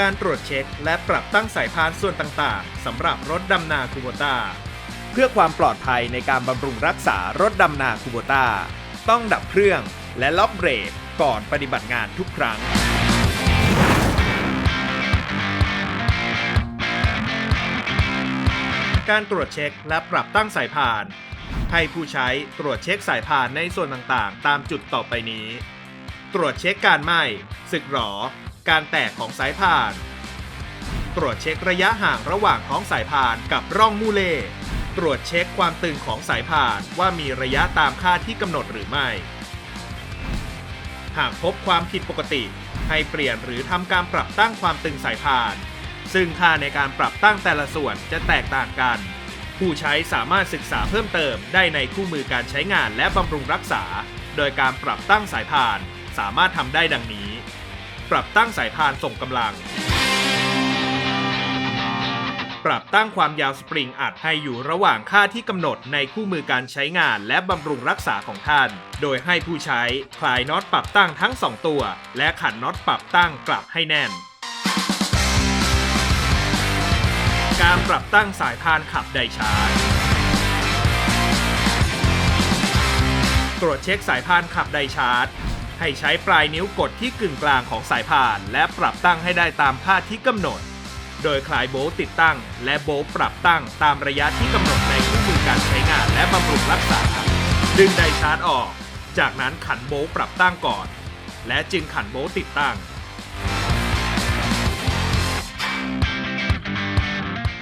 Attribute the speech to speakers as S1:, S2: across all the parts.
S1: การตรวจเช็ค และปรับตั้งสายพานส่วนต่างๆสำหรับรถดำนาคูโบต้าเพื่อความปลอดภัยในการบำรุงรักษารถดำนาคูโบต้าต้องดับเครื่องและล็อกเบรกก่อนปฏิบัติงานทุกครั้ง การตรวจเช็คและปรับตั้งสายพาน ให้ผู้ใช้ตรวจเช็คสายพานในส่วนต่างๆ ตามจุดต่อไปนี้ ตรวจเช็คการไหม้สึกหรอ การแตกของสายพาน ตรวจเช็คระยะห่างระหว่างของสายพานกับร่องมูเล่ตรวจเช็คความตึงของสายพานว่ามีระยะตามค่าที่กำหนดหรือไม่ หากพบความผิดปกติ ให้เปลี่ยนหรือทำการปรับตั้งความตึงสายพาน ซึ่งค่าในการปรับตั้งแต่ละส่วนจะแตกต่างกัน ผู้ใช้สามารถศึกษาเพิ่มเติมได้ในคู่มือการใช้งานและบำรุงรักษา โดยการปรับตั้งสายพาน สามารถทำได้ดังนี้ ปรับตั้งสายพานส่งกำลัง ปรับตั้งความยาวสปริงอัดให้อยู่ระหว่างค่าที่กำหนดในคู่มือการใช้งานและบำรุงรักษาของท่าน โดยให้ผู้ใช้คลายน็อตปรับตั้งทั้ง 2 ตัว และขันน็อตปรับตั้งกลับให้แน่นการปรับตั้งสายพานขับไดชาร์จตรวจเช็คสายพานขับไดชาร์จ ให้ใช้ปลายนิ้วกดที่กึ่งกลางของสายพาน และปรับตั้งให้ได้ตามค่าที่กำหนด โดยคลายโบลติดตั้ง และโบลปรับตั้งตามระยะที่กำหนดในคู่มือการใช้งานและบำรุงรักษา ดึงไดชาร์จออก จากนั้นขันโบลปรับตั้งก่อน และจึงขันโบลติดตั้ง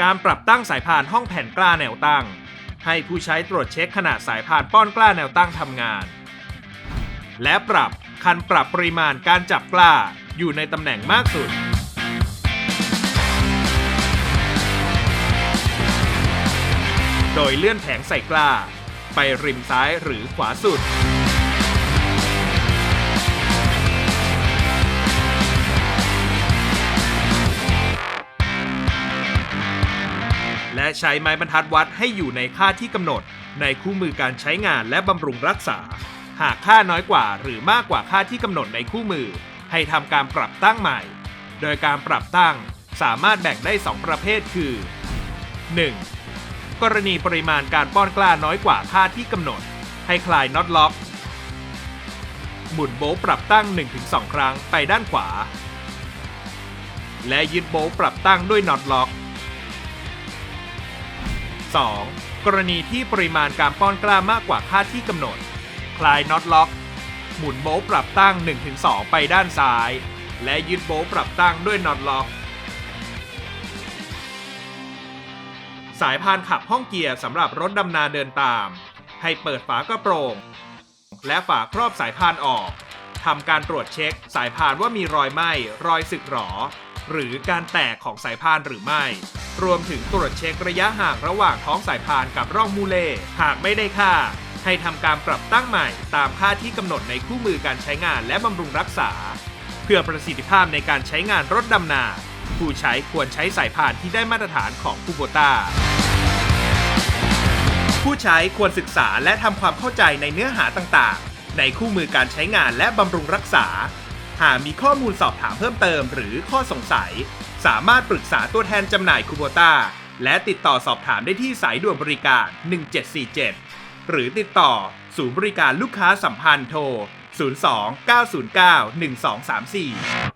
S1: การปรับตั้งสายพานห้องแผ่นกล้าแนวตั้ง ให้ผู้ใช้ตรวจเช็คขนาดสายพานป้อนกล้าแนวตั้งทำงาน และปรับ คันปรับปริมาณการจับกล้าอยู่ในตำแหน่งมากสุด โดยเลื่อนแผงใส่กล้าไปริมซ้ายหรือขวาสุด และใช้ไม้บรรทัดวัดให้อยู่ในค่าที่กำหนดในคู่มือการใช้งานและบำรุงรักษา หากค่าน้อยกว่าหรือมากกว่าค่าที่กำหนดในคู่มือ ให้ทำการปรับตั้งใหม่ โดยการปรับตั้งสามารถแบ่งได้ 2 ประเภทคือ 1. กรณีปริมาณการป้อนกล้าน้อยกว่าค่าที่กำหนด ให้คลายน็อตล็อก หมุนโบลต์ปรับตั้ง 1-2 ครั้งไปด้านขวา และยึดโบลต์ปรับตั้งด้วยน็อตล็อก 2. กรณีที่ปริมาณการป้อนกล้ามากกว่าค่าที่กำหนด คลายน็อตล็อก หมุนโบลต์ปรับตั้ง 1-2 ไปด้านซ้าย และยึดโบลต์ปรับตั้งด้วยน็อตล็อก สายพานขับห้องเกียร์สำหรับรถดำนาเดินตาม ให้เปิดฝากระโปรง และฝาครอบสายพานออกทำการตรวจเช็คสายพานว่ามีรอยไหม้รอยสึกหรอ หรือการแตกของสายพานหรือไม่ รวมถึงตรวจเช็คระยะห่างระหว่างท้องสายพานกับร่องมูเล่หากไม่ได้ค่า ให้ทำการปรับตั้งใหม่ตามค่าที่กำหนดในคู่มือการใช้งานและบำรุงรักษา เพื่อประสิทธิภาพในการใช้งานรถดำนา ผู้ใช้ควรใช้สายพานที่ได้มาตรฐานของคูโบต้าผู้ใช้ควรศึกษาและทำความเข้าใจในเนื้อหาต่างๆ ในคู่มือการใช้งานและบำรุงรักษา หากมีข้อมูลสอบถามเพิ่มเติมหรือข้อสงสัย สามารถปรึกษาตัวแทนจำหน่ายคูโบต้าและติดต่อสอบถามได้ที่สายด่วนบริการ 1747 หรือติดต่อ ศูนย์บริการลูกค้าสัมพันธ์โทร 02 909 1234